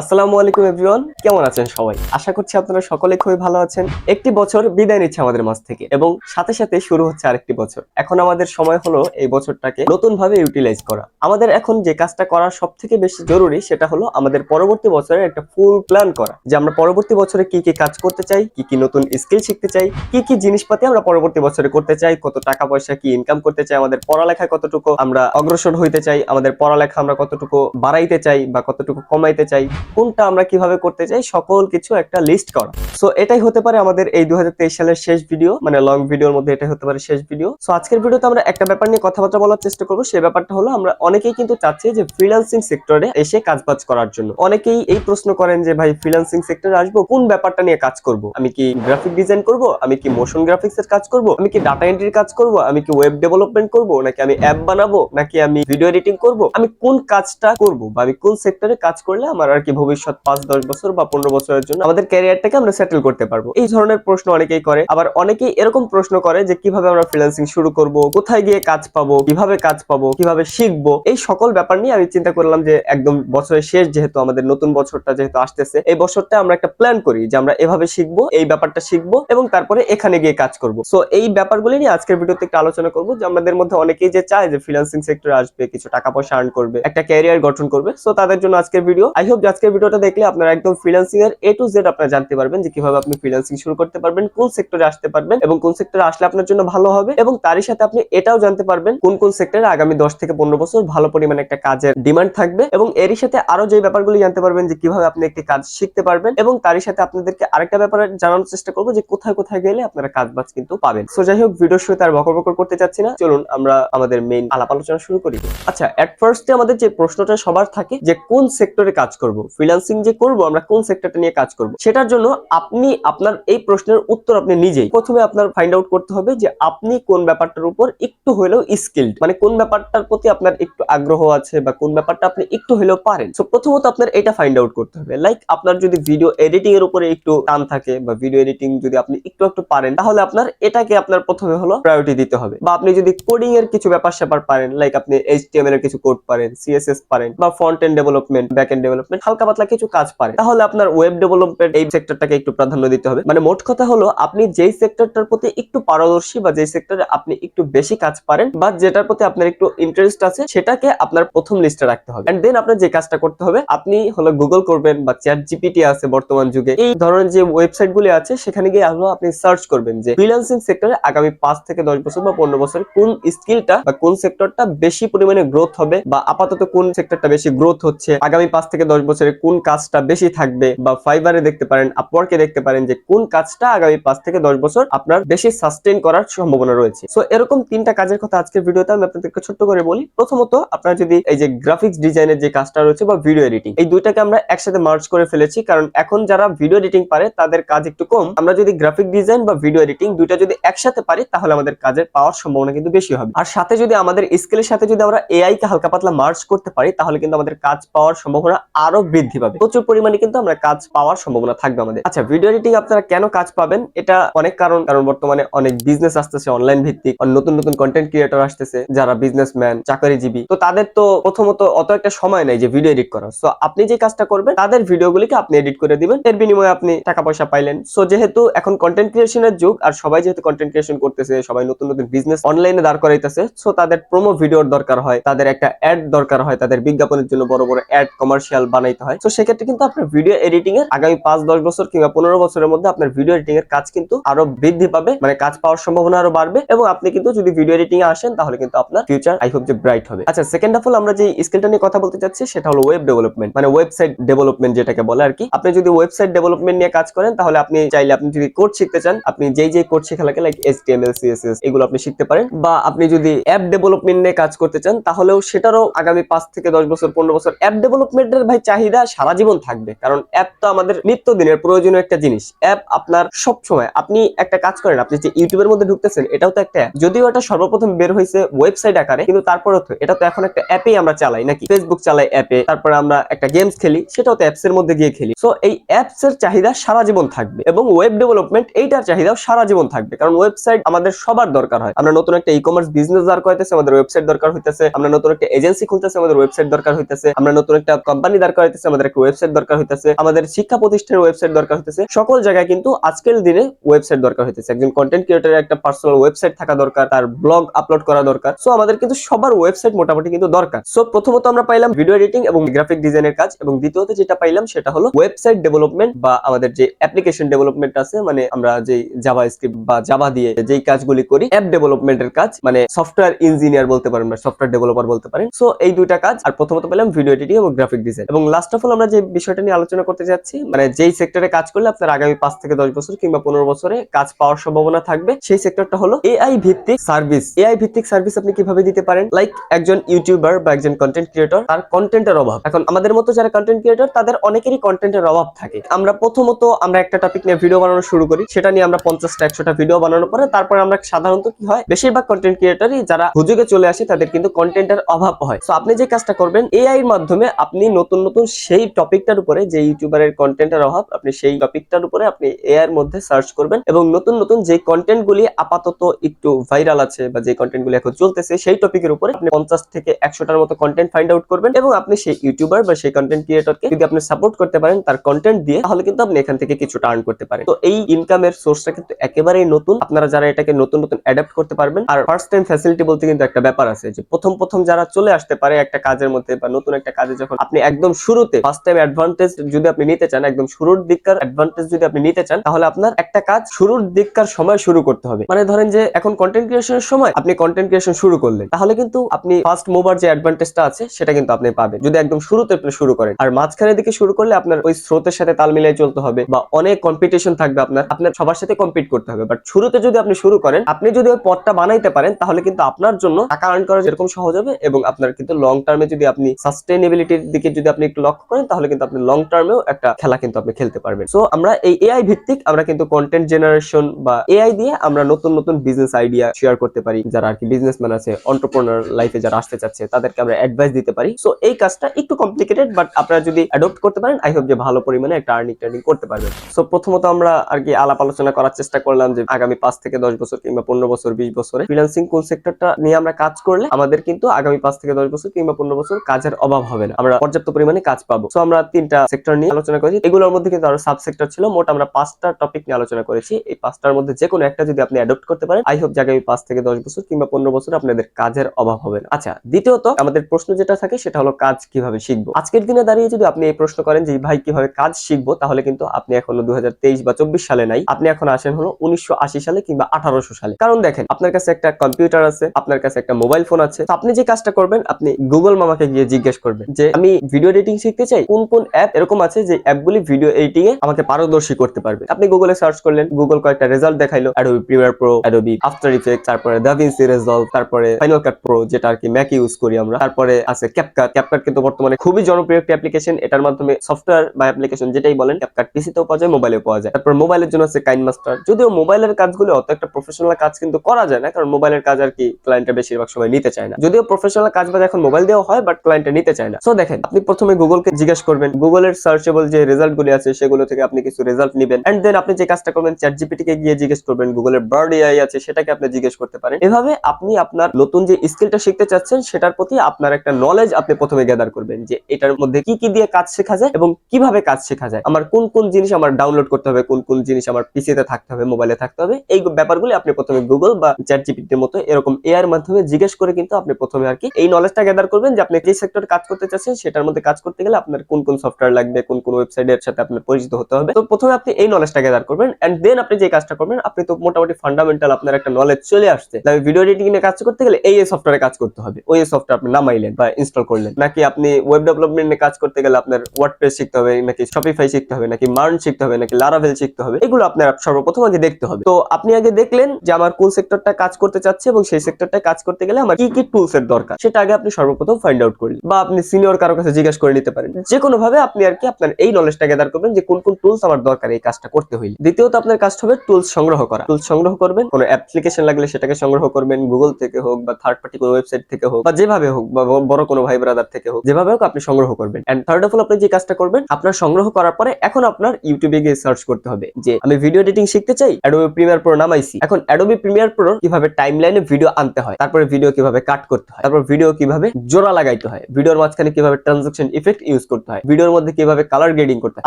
আসসালামু আলাইকুম এভরিওয়ান কেমন আছেন সবাই? আশা করছি আপনারা সকলে খুবই ভালো আছেন। একটি বছর বিদায় নিচ্ছে আমাদের মাঝ থেকে এবং সাথে সাথে শুরু হচ্ছে আরেকটি বছর। এখন আমাদের সময় হলো এই বছরটাকে নতুন ভাবে ইউটিলাইজ করা। আমাদের এখন যে কাজটা করা সব থেকে বেশি জরুরি সেটা হলো আমাদের পরবর্তী বছরের একটা ফুল প্ল্যান করা। যে আমরা পরবর্তী বছরে কি কি কাজ করতে চাই, কি কি নতুন স্কিল শিখতে চাই, কি কি জিনিসপাতি আমরা পরবর্তী বছরে করতে চাই, কত টাকা পয়সা, কি ইনকাম করতে চাই, আমাদের পড়ালেখায় কতটুকু আমরা অগ্রসর হইতে চাই, আমাদের পড়ালেখা আমরা কতটুকু বাড়াইতে চাই বা কতটুকু কমাইতে চাই কোনটা আমরা কীভাবে করতে চাই, সকল কিছু একটা লিস্ট করা। সো এটাই হতে পারে আমাদের এই দু সালের শেষ ভিডিও মানে লং ভিডিওর মধ্যে এটাই হতে পারে শেষ ভিডিও সো আজকের ভিডিওতে আমরা একটা ব্যাপার নিয়ে কথাবার্তা বলার চেষ্টা করব। সেই ব্যাপারটা হলো, আমরা অনেকেই কিন্তু চাচ্ছি যে ফ্রিল্যান্সিং সেক্টরে এসে কাজবাজ করার জন্য। অনেকেই এই প্রশ্ন করেন যে, ভাই ফ্রিল্যান্সিং সেক্টরে আসব, কোন ব্যাপারটা নিয়ে কাজ করব? আমি কি গ্রাফিক ডিজাইন করব? আমি কি মোশন গ্রাফিক্স এর কাজ করব? আমি কি ডাটা এন্ট্রির কাজ করব? আমি কি ওয়েব ডেভেলপমেন্ট করব? নাকি আমি অ্যাপ বানাবো? নাকি আমি ভিডিও এডিটিং করব? আমি কোন কাজটা করব? বা আমি কোন সেক্টরে কাজ করলে আমার আর কি ভবিষ্যৎ পাঁচ, দশ বছর বা পনেরো বছরের জন্য আমাদের ক্যারিয়ারটাকে আমরা সেটেল করতে পারব। এই ধরনের প্রশ্ন অনেকেই করে। আবার অনেকেই এরকম প্রশ্ন করে যে, কীভাবে আমরা ফ্রিল্যান্সিং শুরু করব? কোথায় গিয়ে কাজ পাবো? কীভাবে কাজ পাবো? কীভাবে শিখব? এই সকল ব্যাপার নিয়ে আমি চিন্তা করলাম যে, একদম বছরের শেষ যেহেতু আমাদের নতুন বছরটা যেহেতু আসতেছে, এই বছরটা আমরা একটা প্ল্যান করি যে, আমরা এভাবে শিখব, এই ব্যাপারটা শিখব এবং তারপরে এখানে গিয়ে কাজ করব। সো এই ব্যাপারগুলি নিয়ে আজকের ভিডিওতে একটু আলোচনা করব যে, আমাদের মধ্যে অনেকেই যে চায় যে ফ্রিল্যান্সিং সেক্টরে আসবে, কিছু টাকা পয়সা আর্ন করবে, একটা ক্যারিয়ার গঠন করবে। সো তাদের জন্য আজকের ভিডিও আই হোপ যে আজকের ভিডিওটা দেখলে আপনারা একদম ফ্রিল্যান্সিং এর এ টু জেড আপনারা জানতে পারবেন যে কীভাবে আপনি ফ্রিল্যান্সিং শুরু করতে পারবেন, কোন সেক্টরে আসতে পারবেন এবং কোন সেক্টরে আসলে আপনার জন্য ভালো হবে এবং তারই সাথে আপনি এটাও জানতে পারবেন কোন কোন সেক্টরে আগামী দশ থেকে পনেরো বছর ভালো পরিমাণে একটা কাজের ডিমান্ড থাকবে এবং এরই সাথে আরও যে ব্যাপারগুলি জানতে পারবেন যে কীভাবে আপনি একটি কাজ শিখতে পারবেন এবং তারই সাথে আপনাদেরকে আরেকটা ব্যাপারে জানানোর চেষ্টা করব যে কোথায় কোথায় গেলে আপনারা কাজ বাজ কিন্তু পাবেন। সো যাই হোক ভিডিওর শুরুতে আর বকর বকর করতে চাচ্ছি না। চলুন আমরা আমাদের মেইন আলাপ আলোচনা শুরু করি। আচ্ছা এট ফার্স্টে আমাদের যে প্রশ্নটা সবার থাকে যে কোন সেক্টরে কাজ করব? ফ্রিল্যান্সিং যে করব, আমরা কোন সেক্টরটা নিয়ে কাজ করব? সেটার জন্য আপনি আপনার এই প্রশ্নের উত্তর আপনি নিজেই প্রথমে আপনার ফাইন্ড আউট করতে হবে যে আপনি কোন ব্যাপারটার উপর একটু হলেও স্কিলড মানে কোন ব্যাপারটার প্রতি আপনার একটু আগ্রহ আছে বা কোন ব্যাপারটা আপনি একটু হলেও পারেন। সো প্রথমত আপনার এটা ফাইন্ড আউট করতে হবে। লাইক আপনার যদি ভিডিও এডিটিং এর উপরে একটু টান থাকে বা ভিডিও এডিটিং যদি আপনি একটু একটু পারেন, তাহলে আপনার এটাকে আপনার প্রথমে হলো প্রায়োরিটি দিতে হবে। বা আপনি যদি কোডিং এর কিছু ব্যাপার স্যাপার পারেন লাইক আপনি এইচটিএমএল এর কিছু কোড পারেন সিএসএস পারেন বা front end development back end development হালকা পাতলা কিছু কাজ পারেন তাহলে আপনার ওয়েব ডেভেলপমেন্ট এই সেক্টরটাকে একটু প্রাধান্য দিতে হবে। মানে মোট কথা হলো, আপনি যেই সেক্টরটার প্রতি একটু পারদর্শী বা যেই সেক্টরে আপনি একটু বেশি কাজ পারেন বা যেটার প্রতি আপনার একটু ইন্টারেস্ট আছে, সেটাকে আপনার প্রথম লিস্টে রাখতে হবে। এন্ড দেন আপনার যে কাজটা করতে হবে, আপনি হলো গুগল করবেন বা চ্যাট জিপিটি আছে বর্তমান যুগে। এই ধরনের যে ওয়েবসাইট গুলি আছে, সেখানে গিয়ে হলো আপনি সার্চ করবেন যে ফ্রিল্যান্সিং সেক্টরে আগামী পাঁচ থেকে দশ বছর বা পনেরো বছর কোন স্কিলটা বা কোন সেক্টরটা বেশি পরিমাণে গ্রোথ হবে বা আপাতত কোন সেক্টরটা বেশি গ্রোথ হচ্ছে, আগামী পাঁচ থেকে দশ বছরে কোন কাজটা বেশি থাকবে বা ফাইবারে দেখতে পারেন আপওয়ার্কে দেখতে পারেন যে কোন কাজটা আগামী পাঁচ থেকে দশ বছর আপনার বেশি সাস্টেন করার সম্ভাবনা রয়েছে। সো এরকম তিনটা কাজের কথা আজকের ভিডিওতে আমি আপনাদেরকে ছোট্ট করে বলি। প্রথমত, আপনার যদি এই যে গ্রাফিক্স ডিজাইনের যে কাজটা রয়েছে বা ভিডিও এডিটিং এই দুইটাকে আমরা একসাথে মার্চ করে ফেলেছি। কারণ এখন যারা ভিডিও এডিটিং পারে, তাদের কাজ একটু কম। আমরা যদি গ্রাফিক ডিজাইন বা ভিডিও এডিটিং দুইটা যদি একসাথে পারি, তাহলে আমাদের কাজের পাওয়ার সম্ভাবনা কিন্তু বেশি হবে। আর সাথে যদি আমাদের স্কিলের সাথে যদি আমরা এআই কে হালকা পাতলা মার্চ করতে পারি, তাহলে কিন্তু আমাদের কাজ পাওয়ার সম্ভাবনা আরও বৃদ্ধি পাবে। প্রচুর পরিমাণে কিন্তু আমরা কাজ পাওয়ার সম্ভাবনা থাকবে আমাদের। আচ্ছা ভিডিও এডিটিং আপনারা কেন কাজ পাবেন? এটা অনেক কারণ কারণ বর্তমানে অনেক বিজনেস আসতেছে অনলাইন ভিত্তিক। নতুন নতুন কন্টেন্ট ক্রিয়েটর আসতেছে, যারা বিজনেসম্যান চাকরিজীবী। তো তাদের তো প্রথমত অত একটা সময় নাই যে ভিডিও এডিট করার। সো আপনি যে কাজটা করবেন, তাদের ভিডিওগুলিকে আপনি এডিট করে দিবেন। এর বিনিময়ে আপনি টাকা পয়সা পাইলেন। সো যেহেতু এখন কন্টেন্ট ক্রিয়েশনের যুগ, আর সবাই যেহেতু কন্টেন্ট ক্রিয়েশন করতেছে, সবাই নতুন নতুন বিজনেস অনলাইনে দাঁড় করাইতেছে সো তাদের প্রোমো ভিডিওর দরকার হয়, তাদের একটা অ্যাড দরকার হয়, তাদের বিজ্ঞাপনের জন্য বড় বড় অ্যাড কমার্শিয়াল বানাইতে হয়। তো সেক্ষেত্রে কিন্তু আপনার ভিডিও এডিটিং এর আগামী পাঁচ, দশ বছর কিংবা পনেরো বছরের মধ্যে আপনার ভিডিও এডিটিং এর কাজ কিন্তু আরও বৃদ্ধি পাবে মানে কাজ পাওয়ার সম্ভাবনা আরও বাড়বে এবং আপনি কিন্তু যদি ভিডিও এডিটিং এ আসেন তাহলে কিন্তু আপনার ফিউচার আই হোপ যে ব্রাইট হবে। আচ্ছা সেকেন্ড অফ অল আমরা যে স্কিলটা নিয়ে কথা বলতে চাচ্ছি সেটা হলো ওয়েব ডেভেলপমেন্ট মানে ওয়েবসাইট ডেভেলপমেন্ট যেটাকে বলে আর কি। আপনি যদি ওয়েবসাইট ডেভেলপমেন্ট নিয়ে কাজ করেন তাহলে আপনি চাইলে আপনি যদি কোড শিখতে চান, আপনি যেই যেই কোড শেখা লাগে লাইক এইচটিএমএল সিএসএস এগুলো আপনি শিখতে পারেন বা আপনি যদি অ্যাপ ডেভেলপমেন্ট নিয়ে কাজ করতে চান তাহলেও সেটারও আগামী পাঁচ থেকে দশ বছর, পনেরো বছর অ্যাপ ডেভেলপমেন্টের ভাই চাহিদা সারা জীবন থাকবে। কারণ অ্যাপ তো আমাদের নিত্যদিনের প্রয়োজনীয় একটা জিনিস। অ্যাপ আপনার সব সময় আপনি একটা কাজ করেন, আপনি যে ইউটিউবের মধ্যে ঢুকতেছেন, এটাও তো একটা অ্যাপ যদিও এটা সর্বপ্রথম বের হয়েছে ওয়েবসাইট আকারে, কিন্তু তারপরে তো, এটা তো এখন একটা অ্যাপেই আমরা চালাই, নাকি? ফেসবুক চালাই অ্যাপে তারপরে আমরা একটা গেমস খেলি, সেটাও তো অ্যাপস এর মধ্যে গিয়ে খেলি। সো এই অ্যাপস এর চাহিদা সারা জীবন থাকবে এবং ওয়েব ডেভেলপমেন্ট এইটার চাহিদাও সারা জীবন থাকবে। কারণ ওয়েবসাইট আমাদের সবার দরকার হয়। আমরা নতুন একটা ই কমার্স বিজনেস দাঁড় করাইতেছে, আমাদের ওয়েবসাইট দরকার হইতেছে। আমরা নতুন একটা এজেন্সি খুলতেছে, আমাদের ওয়েবসাইট দরকার হইতেছে। আমরা নতুন একটা কোম্পানি দাঁড় করাইতেছে আমাদের একটা ওয়েবসাইট দরকার হইতেছে, আমাদের শিক্ষা প্রতিষ্ঠানের ওয়েবসাইট দরকার হইতেছে। সকল জায়গায় কিন্তু আজকের দিনে ওয়েবসাইট দরকার হইতেছে। একজন কন্টেন্ট ক্রিয়েটরের একটা পার্সোনাল ওয়েবসাইট থাকা দরকার, তার ব্লগ আপলোড করা দরকার। সো আমাদের কিন্তু সবার ওয়েবসাইট মোটামুটি কিন্তু দরকার। সো প্রথমত আমরা পাইলাম ভিডিও এডিটিং এবং গ্রাফিক ডিজাইনের কাজ এবং দ্বিতীয়ত যেটা পাইলাম সেটা হলো ওয়েবসাইট ডেভেলপমেন্ট বা আমাদের যে অ্যাপ্লিকেশন ডেভেলপমেন্ট আছে মানে আমরা যে জাভা স্ক্রিপ্ট বা জাভা দিয়ে যেই কাজগুলি করি অ্যাপ ডেভেলপমেন্টের কাজ মানে সফটওয়্যার ইঞ্জিনিয়ার বলতে পারেন সফটওয়্যার ডেভেলপার বলতে পারেন। সো এই দুইটা কাজ, আর প্রথমত পেলাম ভিডিও এডিটিং এবং গ্রাফিক ডিজাইন এবং লাস্ট অফ অল আমরা যে বিষয়টা নিয়ে আলোচনা করতে যাচ্ছি মানে যেই সেক্টরে কাজ করলে আপনার আগামী পাঁচ থেকে দশ বছর কিংবা পনেরো বছরে কাজ পাওয়ার সম্ভাবনা থাকবে, সেই সেক্টরটা হলো এআই ভিত্তিক সার্ভিস এআই ভিত্তিক সার্ভিস আপনি কীভাবে দিতে পারেন? লাইক একজন ইউটিউবার বা একজন কন্টেন্ট ক্রিয়েটর তার কন্টেন্টের অভাব। এখন আমাদের মতো যারা কন্টেন্ট ক্রিয়েটর তাদের অনেকেরই কন্টেন্টের অভাব থাকে। আমরা প্রথমত আমরা একটা টপিক নিয়ে ভিডিও বানানো শুরু করি, সেটা নিয়ে আমরা পঞ্চাশটা, একশোটা ভিডিও বানানোর পরে তারপরে আমরা সাধারণত কি হয়, বেশিরভাগ কন্টেন্ট ক্রিয়েটরই যারা হুজুগে চলে আসে, তাদের কিন্তু কন্টেন্টের অভাব হয়। তো আপনি যে কাজটা করবেন এআই এর মাধ্যমে আপনি নতুন নতুন সেই টপিকটার উপরে যে ইউটিউবারের কন্টেন্টের অভাব, আপনি সেই টপিকটার উপরে আপনি এআই এর মধ্যে সার্চ করবেন এবং নতুন নতুন যে কন্টেন্ট গুলি আপাতত একটু ভাইরাল আছে বা যে কন্টেন্ট গুলি এখন চলতেছে, সেই টপিকের উপরে আপনি পঞ্চাশ থেকে একশোটার মতো কন্টেন্ট ফাইন্ড আউট করবেন এবং আপনি সেই ইউটিউবার বা সেই কন্টেন্ট ক্রিয়েটরকে যদি আপনি সাপোর্ট করতে পারেন তার কন্টেন্ট দিয়ে, তাহলে কিন্তু আপনি এখান থেকে কিছু টার্ন করতে পারেন। তো এই ইনকামের সোর্সটা কিন্তু একেবারেই নতুন। আপনারা যারা এটাকে নতুন নতুন অ্যাডাপ্ট করতে পারবেন, আর ফার্স্ট টাইম ফ্যাসিলিটি বলতে কিন্তু একটা ব্যাপার আছে যে প্রথম প্রথম যারা চলে আসতে পারে একটা কাজের মধ্যে বা নতুন একটা কাজে, যখন আপনি একদম শুরুতে ফার্স্ট টাইম অ্যাডভান্টেজ যদি আপনি নিতে চান, একদম শুরুর দিককার অ্যাডভান্টেজ যদি আপনি নিতে চান, তাহলে আপনার একটা কাজ শুরুর দিককার সময় শুরু করতে হবে। মানে ধরেন যে এখন কন্টেন্ট ক্রিয়েশনের সময় আপনি কন্টেন্ট ক্রিয়েশন শুরু করলেন, তাহলে কিন্তু আপনি ফার্স্ট মুভার যে অ্যাডভান্টেজটা আছে, সেটা কিন্তু আপনি পাবেন। যদি একদম শুরুতে আপনি শুরু করেন, আর মাঝখানের দিকে শুরু করলে আপনার ওই স্রোতের সাথে তাল মিলিয়ে চলতে হবে, বা অনেক কম্পিটিশন থাকবে আপনার আপনার সবার সাথে কম্পিট করতে হবে। বাট শুরুতে যদি আপনি শুরু করেন, আপনি যদি ওই পথটা বানাইতে পারেন, তাহলে কিন্তু আপনার জন্য টাকা আর্ন করা যেরকম সহজ হবে, এবং আপনার কিন্তু লং টার্মে যদি আপনি সাস্টেনেবিলিটির দিকে যদি আপনি একটু লক্ষ্য করেন, তাহলে কিন্তু আপনি লং টার্মেও একটা খেলা কিন্তু আপনি খেলতে পারবেন। সো আমরা এই এআই ভিত্তিক আমরা কিন্তু কন্টেন্ট জেনারেশন বা এআই দিয়ে আমরা নতুন নতুন বিজনেস আইডিয়া শেয়ার করতে পারি। যারা আর কি বিজনেসম্যান আছে অন্টারপ্রনার লাইফে যারা আসতে চাচ্ছে, তাদেরকে আমরা অ্যাডভাইস দিতে পারি। সো এই কাজটা একটু কমপ্লিকেটেড বাট আপনারা যদি অ্যাডপ্ট করতে পারেন আই হোপ যে ভালো পরিমাণে একটা আর্নিং টার্নিং করতে পারবেন। সো প্রথমত আমরা আর কি আলাপ আলোচনা করার চেষ্টা করলাম যে আগামী পাঁচ থেকে দশ বছর কিংবা পনেরো বছর, বিশ বছরে ফ্রিল্যান্সিং কোন সেক্টরটা নিয়ে আমরা কাজ করলে আমাদের কিন্তু আগামী পাঁচ থেকে দশ বছর কিংবা পনেরো বছর কাজের অভাব হবে না। আমরা পর্যাপ্ত পরিমাণে কাজ পাবো। সো আমরা তিনটা সেক্টর নিয়ে আলোচনা করেছি। এগুলোর মধ্যে কিন্তু আরও সাব সেক্টর ছিল। মোট আমরা পাঁচটা টপিক নিয়ে আলোচনা করেছি। এই পাঁচটার মধ্যে যে কোনো একটা যদি আপনি অ্যাডপ্ট করতে পারেন আই হোপ যে আগামী পাঁচ থেকে দশ বছর কিংবা পনেরো বছর আপনাদের কাজের অভাব হবে না। আচ্ছা দ্বিতীয়ত আমাদের প্রশ্ন যেটা থাকে সেটা হলো কাজ কীভাবে শিখব? আজকের দিনে দাঁড়িয়ে যদি আপনি এই প্রশ্ন করেন যে ভাই কীভাবে কাজ শিখব? তাহলে কিন্তু আপনি এখনও দু হাজার তেইশ বা চব্বিশ সালে নাই। আপনি এখন আসেন হলো উনিশশো আশি সালে কিংবা আঠারোশো সালে। কারণ দেখেন, আপনার কাছে একটা কম্পিউটার আছে, আপনার কাছে একটা মোবাইল ফোন আছে। তো আপনি যে কাজটা করবেন, আপনি গুগল মামাকে গিয়ে জিজ্ঞেস করবেন যে, আমি ভিডিও এডিটিং শিখতে চাই কোন কোন অ্যাপ এরকম আছে যে অ্যাপগুলি ভিডিও এডিটিং এ আমাকে পারদর্শী করতে পারবে। আপনি গুগলে সার্চ করলেন গুগল কয়েকটা রেজাল্ট দেখাইলো Adobe Premiere Pro Adobe After Effect তারপরে দাভিন্সি রেজল্ট তারপরে ফাইনাল কাট প্রো যেটা আর কি ম্যাক ইউজ করি আমরা, তারপরে আছে ক্যাপকাট ক্যাপকাট কিন্তু বর্তমানে খুবই জনপ্রিয় একটা অ্যাপ্লিকেশন এটার মাধ্যমে সফটওয়্যার বা অ্যাপ্লিকেশন যেটাই বলেন ক্যাপকাট পিসিতেও পাওয়া যায় মোবাইলেও পাওয়া যায়। তারপর মোবাইলের জন্য আছে কাইন মাস্টার যদিও মোবাইলের কাজগুলো অত একটা প্রফেশনাল কাজ কিন্তু করা যায় না, কারণ মোবাইলের কাজ আর কি ক্লায়েন্টটা বেশিরভাগ সময় নিতে চায় না। যদিও প্রফেশনাল কাজ বাজ এখন মোবাইল দেওয়া হয় বাট ক্লায়েন্টটা নিতে চায় না। সো দেখেন, আপনি প্রথমে গুগলকে জিজ্ঞেস করবেন, গুগলের সার্চেবল যে রেজাল্ট গুলি আছে সেগুলো থেকে আপনি কিছু রেজাল্ট নেবেন। এন্ড দেন আপনি যে কাজটা করবেন চ্যাট জিপিটি কে গিয়ে জিজ্ঞেস করবেন, গুগলের বার্ড এআই আছে সেটাকে আপনি জিজ্ঞেস করতে পারেন। এভাবে আপনি আপনার নতুন যে স্কিলটা শিখতে চাচ্ছেন, সেটার প্রতি আপনার একটা নলেজ আপনি প্রথমে গ্যাদার করবেন যে এটার মধ্যে কি কি দিয়ে কাজ শেখা যায় এবং কীভাবে কাজ শেখা যায়। আমার কোন কোন জিনিস আমার ডাউনলোড করতে হবে, কোন কোন জিনিস আমার পিসিতে থাকতে হবে মোবাইলে থাকতে হবে, এই ব্যাপারগুলি আপনি প্রথমে গুগল বা চ্যাট জিপিটির মতো এরকম এআই এর মাধ্যমে জিজ্ঞেস করে কিন্তু আপনি প্রথমে আর কি এই নলেজটা গ্যাদার করবেন যে আপনি যে সেক্টরে কাজ করতে চাচ্ছেন, সেটার মধ্যে কাজ করতে গেলে আপনার কোন কোন সফটওয়্যার লাগবে, কোন কোন ওয়েবসাইটের সাথে আপনার পরিচিত হতে হবে। তো প্রথমে আপনি এই নলেজটা গ্যাদার করবেন এন্ড দেন আপনি যে কাজটা করবেন, আপনি তো মোটামুটি ফান্ডামেন্টাল আপনার একটা নলেজ চলে আসছে। তাহলে ভিডিও এডিটিং এ কাজ করতে গেলে এই সফটওয়্যারে কাজ করতে হবে। ওই সফটওয়্যার আপনি নামাইলেন বা ইনস্টল করলেন। নাকি আপনি ওয়েব ডেভেলপমেন্ট কাজ করতে গেলে আপনার ওয়ার্ডপ্রেস শিখতে হবে, নাকি শপিফাই শিখতে হবে, নাকি মার্ন শিখতে হবে, নাকি লারাভেল শিখতে হবে, এগুলো আপনার সর্বপ্রথম আগে দেখতে হবে। তো আপনি আগে দেখলেন যে আমার কোন সেক্টরটা কাজ করতে চাচ্ছে এবং সেই সেক্টরটা কাজ করতে গেলে আমার কি কি টুলস এর দরকার, সেটা আগে আপনি সর্বপ্রথম ফাইন্ড আউট করলেন। বা আপনি সিনিয়র কারও কাছে জিজ্ঞাসা করে নিতে পারেন যে কোনো ভাবে আপনি আর কি আপনার এই নলেজটা গ্যাদার করবেন যে কোন কোন টুলস আমার দরকার এই কাজটা করতে হইলে। দ্বিতীয়ত আপনার হবে টুলস সংগ্রহ করা। টুলস সংগ্রহ করবেন, কোনো অ্যাপ্লিকেশন লাগলে সেটাকে সংগ্রহ করবেন গুগল থেকে হোক বা থার্ড পার্টি কোনো ওয়েবসাইট থেকে হোক বা যেভাবে হোক বা বড় কোনো ভাই ব্রাদার থেকে হোক, যেভাবে হোক আপনি সংগ্রহ করবেন। থার্ড অফ অল আপনি যে কাজটা করবেন, আপনার সংগ্রহ করার পরে এখন আপনার ইউটিউবে গিয়ে সার্চ করতে হবে যে আমি ভিডিও এডিটিং শিখতে চাই অ্যাডোবি প্রিমিয়ার প্রো নামাইছি। এখন অ্যাডোবি প্রিমিয়ার প্রো কীভাবে টাইমলাইনে ভিডিও আনতে হয়, তারপরে ভিডিও কীভাবে কাট করতে হয়, তারপর ভিডিও কীভাবে জোড়া লাগাইতে হয় ভিডিওর মাঝখানে কীভাবে ট্রানজাকশন ইফেক্ট ইউজ করতে হয়। ভিডিওর মধ্যে কীভাবে কালার গ্রেডিং করতে হয়।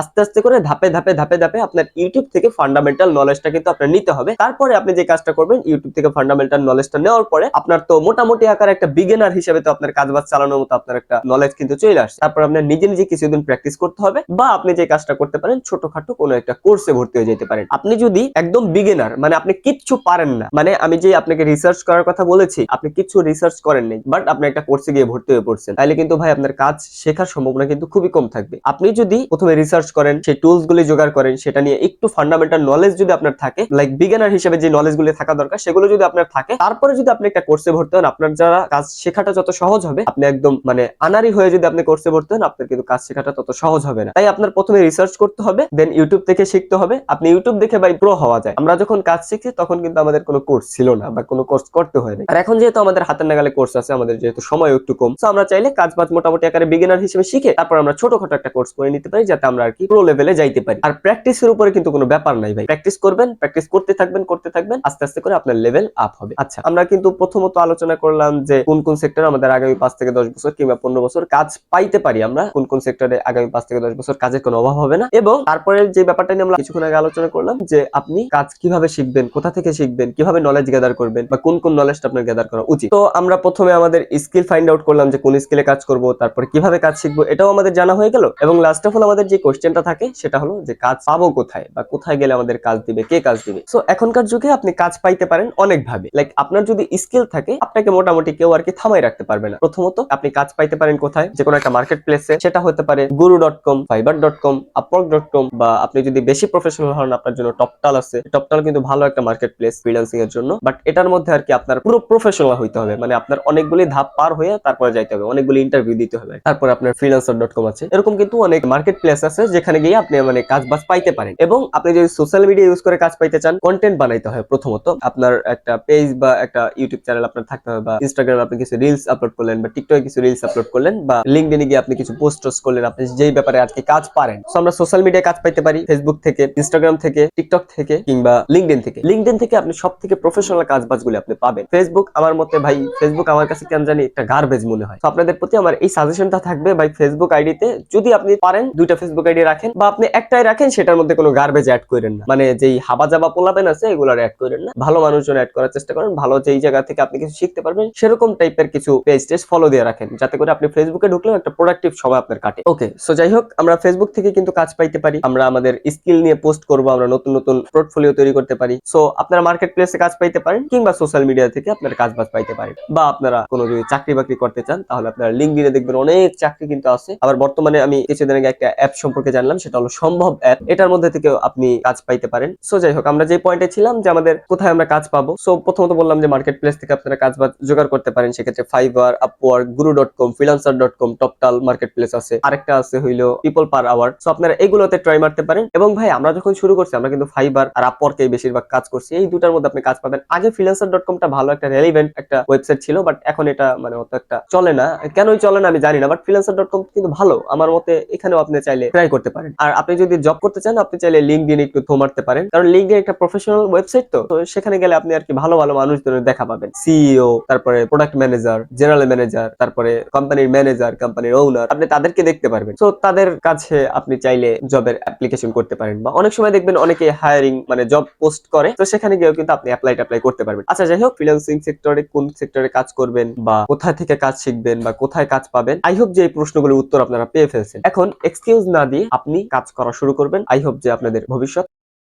আস্তে আস্তে করে ধাপে ধাপে ধাপে ধাপে আপনার ইউটিউব থেকে ফান্ডামেন্টাল নলেজটা কিন্তু আপনার নিতে হবে। তারপরে আপনি যে কাজটা করবেন ইউটিউব থেকে ফান্ডামেন্টাল নলেজটা নেওয়ার পরে আপনার তো মোটামুটি আকার একটা বিগিনার হিসেবে তো আপনার কাজ বাজ চালানোর মতো আপনার একটা নলেজ কিন্তু চলে আসছে। তারপর আপনার নিজে নিজে কিছুদিন প্র্যাকটিস করতে হবে বা আপনি যে কাজটা করতে পারেন, ছোটখাটো কোনো একটা কোর্সে ভর্তি হয়ে যেতে পারেন। আপনি যদি একদম বিগিনার মানে আপনি কিচ্ছু পারেন না মানে আমি যে আপনাকে রিসার্চ করার কথা বলেছি, আপনি কিছু রিসার্চ করেন নাই বাট আপনি একটা কোর্সে গিয়ে ভর্তি হয়ে পড়ছেন। তাহলে কিন্তু ভাই আপনার কাজ শেখার সম্ভাবনা কিন্তু খুবই কম থাকবে। আপনি যদি প্রথমে রিসার্চ করেন, সেই টুলস গুলি জোগাড় করেন, সেটা নিয়ে একটু ফান্ডামেন্টাল নলেজ যদি আপনার থাকে লাইক বিগিনার হিসেবে যে নলেজ গুলি থাকা দরকার, সেগুলো যদি আপনার থাকে, তারপরে যদি আপনি একটা কোর্সে ভর্তি হন, আপনার যারা কাজ শেখাটা যত সহজ হবে, আপনি একদম মানে আনারি হয়ে যদি আপনি কোর্সে ভর্তি হন, আপনার কিন্তু কাজ শেখাটা তত সহজ হবে না। তাই আপনার প্রথমে রিসার্চ করতে হবে দেন ইউটিউব থেকে শিখতে হবে। আপনি ইউটিউব দেখে ভাই প্রো হওয়া যায়। আমরা যখন কাজ শিখছি, তখন কিন্তু আমাদের কোনো কোর্স ছিল না বা কোনো কোর্স করতে হয়নি আর এখন যেহেতু আমাদের হাতের নাগালে কোর্স আছে, আমাদের যেহেতু সময় একটু কম তো আমরা চাইলে কাজ বাজ মোটামুটি আকারে বিগিনার হিসেবে শিখে তারপর আমরা ছোটখাটো একটা কোর্স করে নিতে পারি যাতে আমরা আর কি প্রো লেভেলে যাইতে পারি। আর প্র্যাকটিসের উপরে কিন্তু কোনো ব্যাপার নাই ভাই। প্র্যাকটিস করবেন প্র্যাকটিস করতে থাকবেন করতে থাকবেন, আস্তে আস্তে করে আপনার লেভেল আপ হবে। আচ্ছা আমরা কিন্তু প্রথমত আলোচনা করলাম যে কোন কোন সেক্টরে আমাদের আগামী পাঁচ থেকে দশ বছর কিংবা পনেরো বছর কাজ পাইতে পারি আমরা, কোন কোন সেক্টরে আগামী পাঁচ থেকে দশ বছর কাজের কোনো অভাব হবে না। এবং তারপরে যে ব্যাপারটা নিয়ে আমরা কিছুক্ষণ আগে আলোচনা করলাম যে আপনি কাজ কীভাবে শিখবেন, কোথা থেকে শিখবেন, কীভাবে নলেজ গ্যাদার করবেন বা কোন কোন নলেজটা আপনার গ্যাদার করা উচিত। তো আমরা প্রথমে আমাদের স্কিল ফাইন্ড আউট করলাম যে কোন স্কিলে কাজ করব, তারপরে কীভাবে কাজ শিখব, এটাও আমাদের জানা হয়ে গেল এবং লাস্ট অফ অল আমাদের যে কোশ্চেনটা থাকে, সেটা হলো যে কাজ পাবো কোথায় বা কোথায় গেলে আমাদের কাজ দিবে, কে কাজ দিবে? সো এখনকার যুগে আপনি কাজ পাইতে পারেন অনেক ভাবে লাইক আপনার যদি স্কিল থাকে, আপনাকে মোটামুটি কেউ আর কি থামাই রাখতে পারবে না। প্রথমত, আপনি কাজ পাইতে পারেন কোথায়? যে কোনো একটা মার্কেট প্লেসে সেটা হতে পারে Guru dot com Fiverr dot com Upwork dot com বা আপনি যদি বেশি প্রফেশনাল হন, আপনার জন্য টপটাল আছে। টপটাল কিন্তু ভালো একটা মার্কেট প্লেস ফ্রিল্যান্সিং এর জন্য। বাট এটার মধ্যে আর কি আপনার পুরো প্রফেশনাল হইতে হবে। মানে আপনার অনেকগুলি ধাপ পার হয়ে তারপরে যাইতে হবে। অনেকগুলি ইন্টারভিউ দিতে হবে। তারপর আপনার ফ্রিল্যান্সার ডট কম আছে। এরকম কিন্তু অনেক মার্কেট প্লেস আছে যেখানে গিয়ে আপনি মানে কাজ বাজ পাইতে পারেন। এবং আপনি যদি সোশ্যাল মিডিয়া ইউজ করে কাজ পাইতে চান কন্টেন্ট বানাইতে হয় প্রথমত। আপনার একটা পেজ বা একটা ইউটিউব চ্যানেল আপনার থাকতে হবে বা ইনস্টাগ্রামে আপনি কিছু রিলস আপলোড করলেন বা টিকটকে কিছু রিলস আপলোড করলেন বা লিঙ্কডিনে গিয়ে আপনি কিছু পোস্ট টোস্ট করলেন, আপনি যেই ব্যাপারে আর কি কাজ পারেন। তো আমরা সোশ্যাল মিডিয়ায় কাজ পাইতে পারি। ফেসবুক থেকে ইনস্টাগ্রাম থেকে টিকটক থেকে কিংবা লিঙ্কডিন থেকে। লিঙ্কডিন থেকে আপনি সব থেকে প্রফেশনাল কাজ বাজগুলি আপনি পাবেন। ফেসবুক আমার মতে ভাই ফেসবুক আমার কাছে কেন জানি একটা গার্বেজ মনে হয়। তো আপনাদের প্রতি আমার এই সাজেশনটা থাকবে, ভাই ফেসবুক আইডিতে যদি আপনি পারেন, দুইটা ফেসবুক আইডি রাখেন বা আপনি একটাই রাখেন, সেটার মধ্যে কোনো গার্বেজ অ্যাড করেন না। মানে যেই হাবা জাবা পোলাবেন আছে এগুলো অ্যাড করেন না। ভালো মানুষজন অ্যাড করার চেষ্টা করেন, ভালো যেই জায়গা থেকে আপনি কিছু শিখতে পারবেন, সেরকম টাইপের কিছু পেজ টেস্ট ফলো দিয়ে রাখেন, যাতে করে আপনি ফেসবুকে ঢুকলেও একটা প্রোডাক্টিভ সময় আপনার কাটে। ওকে সো যাই হোক, আমরা ফেসবুক থেকে কিন্তু কাজ পাইতে পারি। আমরা আমাদের স্কিল নিয়ে পোস্ট করব, আমরা নতুন নতুন পোর্টফোলিও তৈরি করতে পারি। সো আপনারা মার্কেট প্লেসে কাজ পাইতে পারেন, কিংবা সোশ্যাল মিডিয়া থেকে আপনার কাজ বাজ পাইতে পারেন। বা আপনারা কোনো যদি চাকরি বাকরি করতে চান, তাহলে আপনারা লিঙ্ক দেখবেন অনেক চাকরি কিন্তু আছে। আবার বর্তমানে আমি কিছুদিন আগে একটা অ্যাপ সম্পর্কে জানলাম, সেটা হলো সম্ভব অ্যাপ এটার মধ্যে থেকেও আপনি কাজ পাইতে পারেন। সো যাই হোক, আমরা যে পয়েন্টে ছিলাম যে আমাদের কোথায় আমরা কাজ পাবো সো প্রথমত বললাম যে মার্কেট প্লেস থেকে আপনারা কাজ জোগাড় করতে পারেন। সেক্ষেত্রে Fiverr Upwork Guru dot com freelancer dot com Toptal marketplace আছে। আরেকটা আছে হইল পিপল পার আওয়ার সো আপনারা এগুলোতে ট্রাই মারতে পারেন। এবং ভাই, আমরা যখন শুরু করছি, আমরা কিন্তু ফাইবার আর আপওয়ার্কে বেশিরভাগ কাজ করছি। এই দুটার মধ্যে আপনি কাজ পাবেন। আগে ফিলান্সার ডট কমটা ভালো একটা রেলিভেন্ট একটা ওয়েবসাইট ছিল বাট এখন এটা মানে অত একটা চলে না। কেনই চলে না আমি জানি না বাট ফ্রিলান্সার ডট কম কিন্তু ভালো, আমার মতে এখানেও আপনি চাইলে ট্রাই করতে পারেন। আর আপনি যদি জব করতে চান, আপনি চাইলে লিঙ্ক দিয়ে একটু থো মারতে পারেন। কারণ লিঙ্ক দিয়ে একটা প্রফেশনাল ওয়েবসাইট তো তো সেখানে গেলে আপনি আর কি ভালো ভালো মানুষদের দেখা পাবেন। সিইও তারপরে প্রোডাক্ট ম্যানেজার জেনারেল ম্যানেজার তারপরে কোম্পানির ম্যানেজার কোম্পানির ওনার আপনি তাদেরকে দেখতে পারবেন। তো তাদের কাছে আপনি চাইলে জবের অ্যাপ্লিকেশন করতে পারেন। বা অনেক সময় দেখবেন অনেকে হায়ারিং মানে জব পোস্ট করে, তো সেখানে গিয়েও কিন্তু আপনি অ্যাপ্লাই অ্যাপ্লাই করতে পারবেন। আচ্ছা যাই হোক ফ্রিল্যান্সিং সেক্টরে কোন সেক্টরে কাজ করবেন বা কোথায় থেকে কাজ শিখবেন বা কোথায় কাজ পাবেন আই হোপ যে এই প্রশ্নগুলোর উত্তর আপনারা পেয়ে ফেলছেন। এখন এক্সকিউজ না দিয়ে আপনি কাজ করা শুরু করবেন। আই হোপ যে আপনাদের ভবিষ্যৎ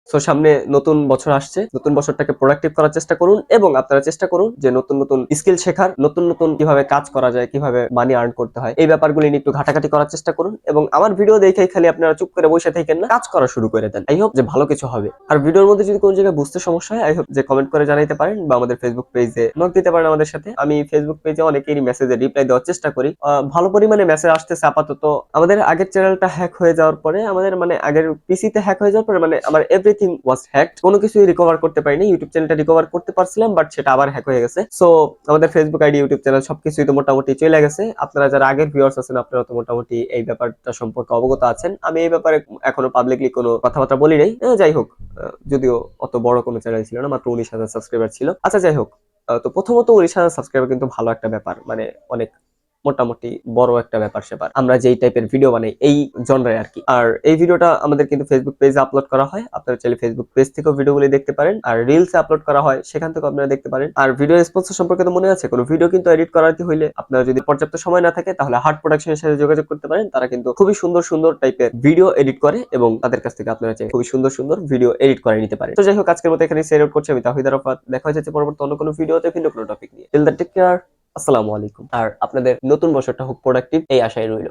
সো সামনে নতুন বছর আসছে। নতুন বছরটাকে প্রোডাক্টিভ করার চেষ্টা করুন এবং আপনারা চেষ্টা করুন যে নতুন নতুন স্কিল শেখার, নতুন নতুন কীভাবে কাজ করা যায়, কীভাবে মানি আর্ন করতে হয়। এই ব্যাপারগুলি নিয়ে একটু ঘাটাঘাটি করার চেষ্টা করুন এবং আমার ভিডিও দেখে খালি আপনারা চুপ করে বসে থাকেন না, কাজ করা শুরু করে দেন। আই হোপ যে ভালো কিছু হবে। আর ভিডিওর মধ্যে যদি কোনো জায়গায় বুঝতে সমস্যা হয় আই হোপ যে কমেন্ট করে জানাইতে পারেন বা আমাদের ফেসবুক পেজে নক দিতে পারেন আমাদের সাথে। আমি ফেসবুক পেজে অনেকেরই মেসেজে রিপ্লাই দেওয়ার চেষ্টা করি। ভালো পরিমাণে মেসেজ আসতেছে আপাতত। আমাদের আগের চ্যানেলটা হ্যাক হয়ে যাওয়ার পরে, আমাদের মানে আগের পিসিতে হ্যাক হয়ে যাওয়ার পরে মানে আমার এভরিথিং ওয়াজ হ্যাক কোনো কিছুই রিকভার করতে পারিনি। ইউটিউব চ্যানেলটা রিকভার করতে পারছিলাম বাট সেটা আবার হ্যাক হয়ে গেছে। সো আমাদের ফেসবুক আইডি ইউটিউব চ্যানেল সবকিছুই তো মোটামুটি চলে গেছে। আপনারা যারা আগের ভিউয়ার্স আছেন আপনারা তো মোটামুটি এই ব্যাপারটা সম্পর্কে অবগত আছেন। আমি এই ব্যাপারে এখনও পাবলিকলি কোনো কথাবার্তা বলি নাই। যাই হোক যদিও অত বড় কোনো চ্যানেল ছিল না, মাত্র উনিশ হাজার সাবস্ক্রাইবার ছিল। আচ্ছা যাই হোক তো প্রথমত উনিশ হাজার সাবস্ক্রাইবার কিন্তু ভালো একটা ব্যাপার। মানে অনেক মোটামুটি বড় একটা ব্যাপার স্যাপার আমরা যেই টাইপের ভিডিও বানাই, এই জনরায় আর কি আর এই ভিডিওটা আমাদের কিন্তু ফেসবুক পেজে আপলোড করা হয়। আপনারা চাইলে ফেসবুক পেজ থেকেও ভিডিওগুলি দেখতে পারেন। আর রিলসে আপলোড করা হয়, সেখান থেকেও আপনারা দেখতে পারেন। আর ভিডিও স্পন্সর সম্পর্কে তো মনে আছে? কোনো ভিডিও কিন্তু এডিট করাতে হইলে আপনারা যদি পর্যাপ্ত সময় না থাকে, তাহলে হার্ট প্রোডাকশনের সাথে যোগাযোগ করতে পারেন। তারা কিন্তু খুবই সুন্দর সুন্দর টাইপের ভিডিও এডিট করে এবং তাদের কাছ থেকে আপনারা চাই খুবই সুন্দর সুন্দর ভিডিও এডিট করে নিতে পারেন। তো যাই হোক, আজকের মতো এখানে আউট করছি। আমি তাহিদ আরাফাত দেখা হচ্ছে পরবর্তী অন্য কোনো ভিডিওতে ভিন্ন কোনো টপিক নিয়ে। টেক কেয়ার আসসালামু আলাইকুম। আর আপনাদের নতুন বছরটা হোক প্রোডাক্টিভ এই আশায় রইল।